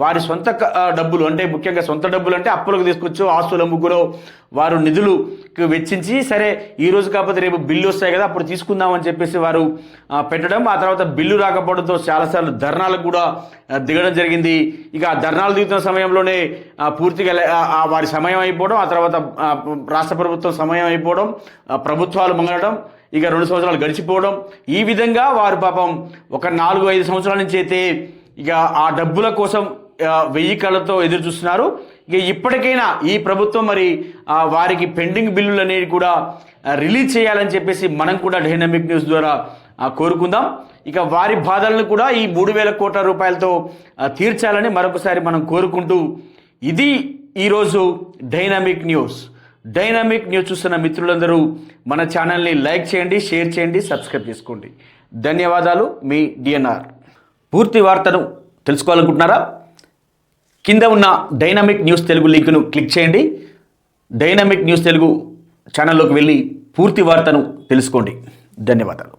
వారి సొంత డబ్బులు అంటే ముఖ్యంగా సొంత డబ్బులు అంటే అప్పులకు తీసుకొచ్చు ఆస్తుల ముగ్గులో వారు నిధులుకి వెచ్చించి సరే ఈ రోజు కాకపోతే రేపు బిల్లు వస్తాయి కదా అప్పుడు తీసుకుందామని చెప్పేసి వారు పెట్టడం. ఆ తర్వాత బిల్లు రాకపోవడంతో చాలాసార్లు ధర్నాలకు కూడా దిగడం జరిగింది. ఇక ఆ ధర్నాలు దిగుతున్న సమయంలోనే పూర్తిగా వారి సమయం అయిపోవడం ఆ తర్వాత రాష్ట్ర ప్రభుత్వం సమయం అయిపోవడం ప్రభుత్వాలు మంగళడం ఇక రెండు సంవత్సరాలు గడిచిపోవడం. ఈ విధంగా వారు పాపం ఒక నాలుగు ఐదు సంవత్సరాల నుంచి అయితే ఇక ఆ డబ్బుల కోసం వెయ్యి కళ్ళతో ఎదురు చూస్తున్నారు. ఇక ఇప్పటికైనా ఈ ప్రభుత్వం మరి వారికి పెండింగ్ బిల్లులు అనేవి కూడా రిలీజ్ చేయాలని చెప్పేసి మనం కూడా డైనమిక్ న్యూస్ ద్వారా కోరుకుందాం. ఇక వారి బాధలను కూడా ఈ మూడు వేల కోట్ల రూపాయలతో తీర్చాలని మరొకసారి మనం కోరుకుంటూ ఇది ఈరోజు డైనమిక్ న్యూస్. డైనమిక్ న్యూస్ చూస్తున్న మిత్రులందరూ మన ఛానల్ని లైక్ చేయండి షేర్ చేయండి సబ్స్క్రైబ్ చేసుకోండి. ధన్యవాదాలు మీ డిఎన్ఆర్. పూర్తి వార్తను తెలుసుకోవాలనుకుంటున్నారా? కింద ఉన్న డైనమిక్ న్యూస్ తెలుగు లింక్ను క్లిక్ చేయండి. డైనమిక్ న్యూస్ తెలుగు ఛానల్లోకి వెళ్ళి పూర్తి వార్తను తెలుసుకోండి. ధన్యవాదాలు.